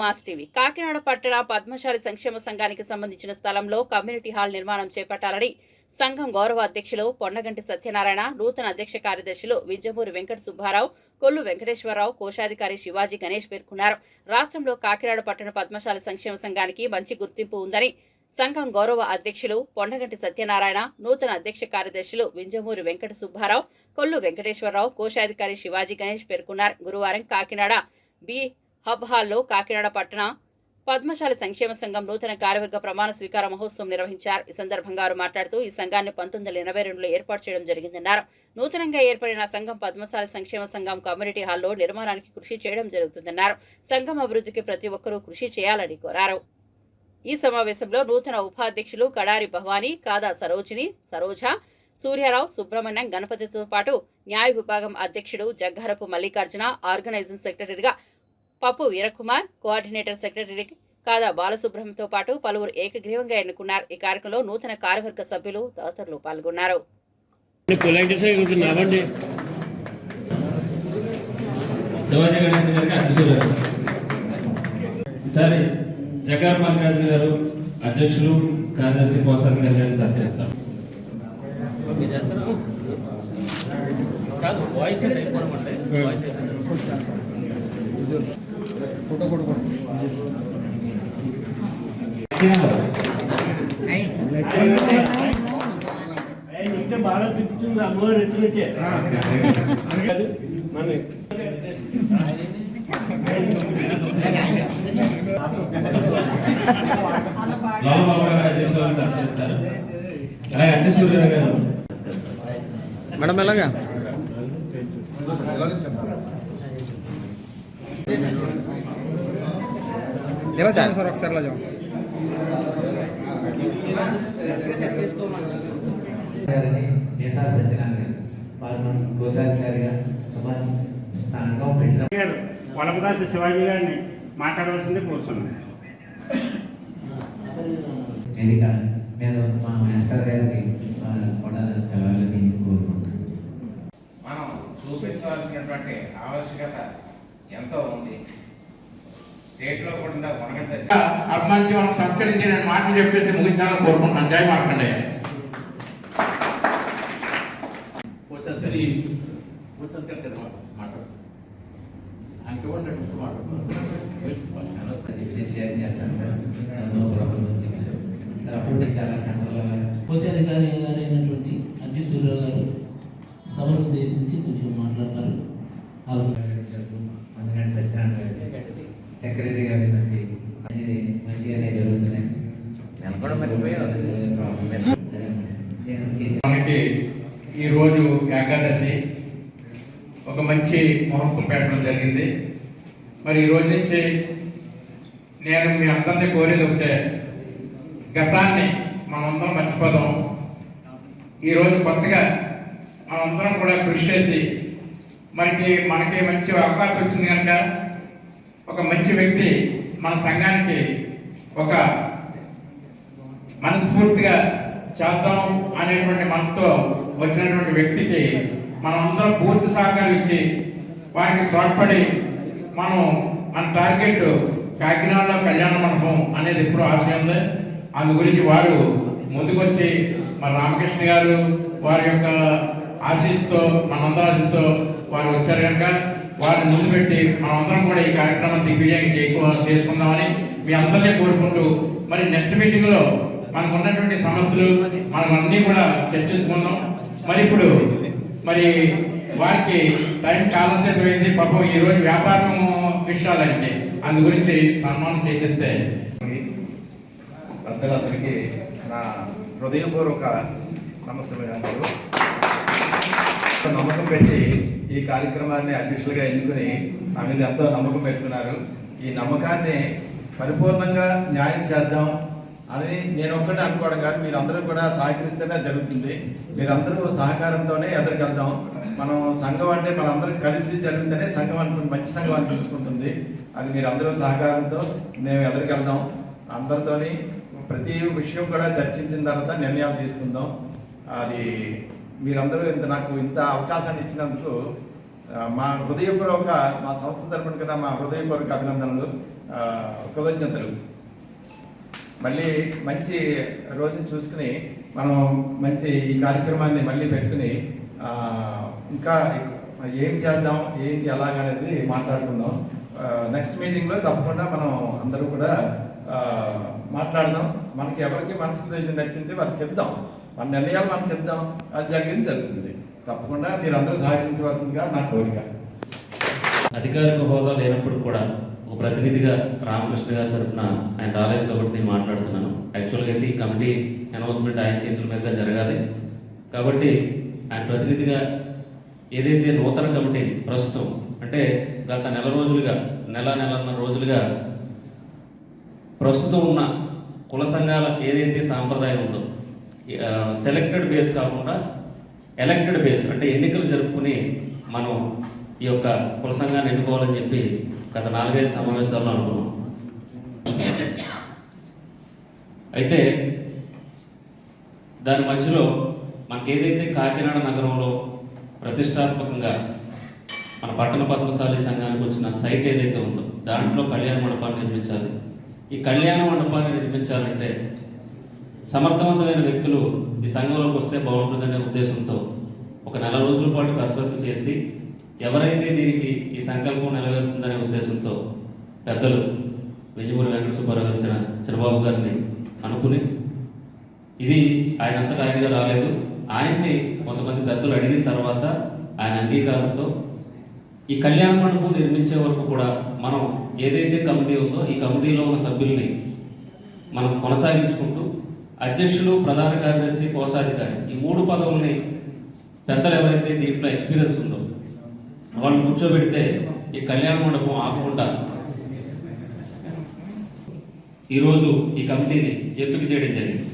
Mass TV. Kakinada పట్టణ పద్మశాలి సంక్షేమ సంఘానికి సంబంధించిన స్థలంలో కమ్యూనిటీ హాల్ నిర్మాణం చేపట్టాలని సంఘం గౌరవ అధ్యక్షులు పొన్నగంటి సత్యనారాయణ నూతన అధ్యక్ష కార్యదర్శులు వింజమూరి వెంకట సుబ్బారావు కొల్లు వెంకటేశ్వరరావు కోశాధికారి శివాజీ గణేష్ పేర్కొన్నారు. రాష్ట్రంలో కాకినాడ పట్టణ పద్మశాల సంక్షేమ సంఘానికి మంచి గుర్తింపు ఉందని సంఘం గౌరవ అధ్యక్షులు పొండగంటి సత్యనారాయణ నూతన అధ్యక్ష కార్యదర్శులు వింజమూరి వెంకట సుబ్బారావు కొల్లు వెంకటేశ్వరరావు కోశాధికారి శివాజీ గణేష్ పేర్కొన్నారు. గురువారం కాకినాడ బి హబ్ హాల్లో కాకినాడ పట్టణ పద్మశాల సంక్షేమ సంఘం నూతన కార్యవర్గ ప్రమాణ స్వీకార మహోత్సవం నిర్వహించారు. ఈ సందర్భంగా వారు మాట్లాడుతూ ఈ సంఘాన్ని పంతొమ్మిది వందల ఎనభై రెండులో ఏర్పాటు చేయడం జరిగిందన్నారు. నూతనంగా ఏర్పడిన సంఘం పద్మశాల సంక్షేమ సంఘం కమ్యూనిటీ హాల్లో నిర్మాణానికి కృషి చేయడం జరుగుతుందన్నారు. సంఘం అభివృద్ధికి ప్రతి ఒక్కరూ కృషి చేయాలని కోరారు. ఈ సమావేశంలో నూతన ఉపాధ్యక్షులు కడారి భవానీ కాదా సరోజిని సరోజ సూర్యారావు సుబ్రహ్మణ్యం గణపతితో పాటు న్యాయ విభాగం అధ్యక్షుడు జగ్గారపు మల్లికార్జున ఆర్గనైజింగ్ సెక్రటరీగా పప్పు వీరకుమార్ కోఆర్డినేటర్ సెక్రటరీ కాదా బాలసుబ్రహ్మణ్యంతో పాటు పలువురు ఏకగ్రీవంగా ఎన్నుకున్నారు. ఈ కార్యక్రమంలో నూతన కార్యవర్గ సభ్యులు తదితరులు పాల్గొన్నారు. అధ్యక్షులు జగన్ మల్లికార్జున గారు కార్యదర్శి గారిని సత్యస్తారు కాదు వాయిస్ వాయిస్ బాగా తిప్పుతుంది అమ్మగారు ఎత్తునట్టే మన మేడం ఎలాగా లేవా సార్ సార్ ఒకసారి ఇలా చెప్పండి. గారిని దేశాల సత్యనారాయణ వాళ్ళు మన కోశాధికారిగా సుభాష్ స్థానంగా పెట్టిన గారు వలపదాసి శివాజీ గారిని మాట్లాడవలసిందే కోరుతున్నాను వేదిక మీద మా మాస్టర్ గారికి వాళ్ళు కూడా కలవాలని కోరుకుంటున్నాను మనం చూపించవలసినటువంటి ఆవశ్యకత ఎంతో ఉంది. అభిమానించి మనం సత్కరించి నేను మాటలు చెప్పేసి ముగించాలని కోరుకుంటున్నాను. జై మార్కండయ్య సరే మాట్లాడు అంకే షేర్ చేస్తాను సార్ చాలా సందర్భంలో కోశాధికారి గారైనటువంటి అజ్జి సూర్యరావు గారు సభను ఉద్దేశించి కొంచెం మాట్లాడతారు. సత్యనారాయణ గారికి సెక్రటరీ గారి నుండి ఇది మంచిగానే జరుగుతున్నాయి. నేను కూడా మనకి ఈరోజు ఏకాదశి ఒక మంచి ముహూర్తం పెట్టడం జరిగింది. మరి ఈ రోజు నుంచి నేను మీ అందరినీ కోరేది ఒకటే గతాన్ని మనందరం మర్చిపోదాం. ఈరోజు కొత్తగా మనందరం కూడా కృషి చేసి మనకి మనకి మంచి అవకాశం వచ్చింది కనుక ఒక మంచి వ్యక్తి మన సంఘానికి ఒక మనస్ఫూర్తిగా చేద్దాం అనేటువంటి మనతో వచ్చినటువంటి వ్యక్తికి మనమందరం అందరం పూర్తి సహకారం ఇచ్చి వారికి తోడ్పడి మనం మన టార్గెట్ కాకినాడలో కళ్యాణ మండపం అనేది ఎప్పుడు ఆశయం ఉంది. అందు గురించి వారు ముందుకొచ్చి మన రామకృష్ణ గారు వారి యొక్క ఆశీస్సుతో మనందరి ఆశీస్సుతో వారు వచ్చారు కనుక వారిని ముందు పెట్టి మనమందరం కూడా ఈ కార్యక్రమం దిగ్విజయం చేయకు- చేసుకుందామని మీ అందరినీ కోరుకుంటూ మరి నెక్స్ట్ మీటింగ్లో మనకు ఉన్నటువంటి సమస్యలు మనం అన్ని కూడా చర్చించుకుందాం. మరి ఇప్పుడు మరి వారికి టైం కాలతీతమైంది పాపం ఈ రోజు వ్యాపారం విషయాలండి. అందు గురించి సన్మానం చేసేస్తే. పెద్దలందరికీ నా హృదయపూర్వక నమస్కారాలు నమ్మకం పెట్టి ఈ కార్యక్రమాన్ని అధ్యక్షులుగా ఎన్నుకుని నా మీద ఎంతో నమ్మకం పెట్టుకున్నారు. ఈ నమ్మకాన్ని పరిపూర్ణంగా న్యాయం చేద్దాం అని నేను ఒక్కటే అనుకోవడం కాదు. మీరందరూ కూడా సహకరిస్తేనే జరుగుతుంది. మీరందరూ సహకారంతోనే ఎదరికెళ్దాం. మనం సంఘం అంటే మనందరం కలిసి జరుగుతుందనే సంఘం అనుకుంటుంది మంచి సంఘం అనిపించుకుంటుంది. అది మీరందరూ సహకారంతో మేము ఎదరికెళ్దాం. అందరితోని ప్రతి విషయం కూడా చర్చించిన తర్వాత నిర్ణయాలు తీసుకుందాం. అది మీరందరూ ఇంత నాకు ఇంత అవకాశాన్ని ఇచ్చినందుకు మా హృదయపూర్వక మా సంస్థ తరపున కూడా మా హృదయపూర్వక అభినందనలు కృతజ్ఞతలు. మళ్ళీ మంచి రోజుని చూసుకుని మనం మంచి ఈ కార్యక్రమాన్ని మళ్ళీ పెట్టుకుని ఇంకా ఏం చేద్దాం ఏంటి ఎలాగనేది మాట్లాడుకుందాం. నెక్స్ట్ మీటింగ్లో తప్పకుండా మనం అందరూ కూడా మాట్లాడదాం. మనకి ఎవరికి మనసుకు నచ్చింది వారికి చెప్దాం. మన నిర్ణయాలు మనం చెప్దాం. అది జరిగింది జరుగుతుంది. తప్పకుండా మీరు అందరూ సహకరించవలసిందిగా నా కోరిక. అధికారిక హోదా లేనప్పుడు కూడా ఒక ప్రతినిధిగా రామకృష్ణ గారి తరఫున ఆయన రాలేదు కాబట్టి నేను మాట్లాడుతున్నాను. యాక్చువల్గా అయితే ఈ కమిటీ అనౌన్స్మెంట్ ఆయన చేతుల మీదుగా జరగాలి. కాబట్టి ఆయన ప్రతినిధిగా ఏదైతే నూతన కమిటీ ప్రస్తుతం అంటే గత నెల రోజులుగా నెల నెలన్నర రోజులుగా ప్రస్తుతం ఉన్న కుల సంఘాల ఏదైతే సాంప్రదాయం ఉందో సెలెక్టెడ్ బేస్ కాకుండా ఎలక్టెడ్ బేస్ అంటే ఎన్నికలు జరుపుకుని మనం ఈ యొక్క కుల సంఘాన్ని ఎన్నుకోవాలని చెప్పి గత నాలుగైదు సమావేశాల్లో అనుకున్నాం. అయితే దాని మధ్యలో మనకి ఏదైతే కాకినాడ నగరంలో ప్రతిష్టాత్మకంగా మన పట్టణ పద్మశాలి సంఘానికి వచ్చిన సైట్ ఏదైతే ఉందో దాంట్లో కళ్యాణ మండపాన్ని నిర్మించాలి. ఈ కళ్యాణ మండపాన్ని నిర్మించాలంటే సమర్థవంతమైన వ్యక్తులు ఈ సంఘంలోకి వస్తే బాగుంటుందనే ఉద్దేశంతో ఒక నెల రోజుల పాటు కసరత్తు చేసి ఎవరైతే దీనికి ఈ సంకల్పం నెరవేరుతుందనే ఉద్దేశంతో పెద్దలు వెంజమూరి వెంకట సుబ్బారావు గారు చంద్రబాబు గారిని అనుకుని ఇది ఆయన అంతటా ఆయనగా రాలేదు. ఆయన్ని కొంతమంది పెద్దలు అడిగిన తర్వాత ఆయన అంగీకారంతో ఈ కళ్యాణ మండపం నిర్మించే వరకు కూడా మనం ఏదైతే కమిటీ ఉందో ఈ కమిటీలో ఉన్న సభ్యుల్ని మనం కొనసాగించుకుంటూ అధ్యక్షులు ప్రధాన కార్యదర్శి కోశాధికారి. ఈ మూడు పదవుల్ని పెద్దలు ఎవరైతే దీంట్లో ఎక్స్పీరియన్స్ ఉందో వాళ్ళు కూర్చోబెడితే ఈ కళ్యాణ మండపం ఆపకుండా ఈరోజు ఈ కమిటీని ఎంపిక చేయడం జరిగింది.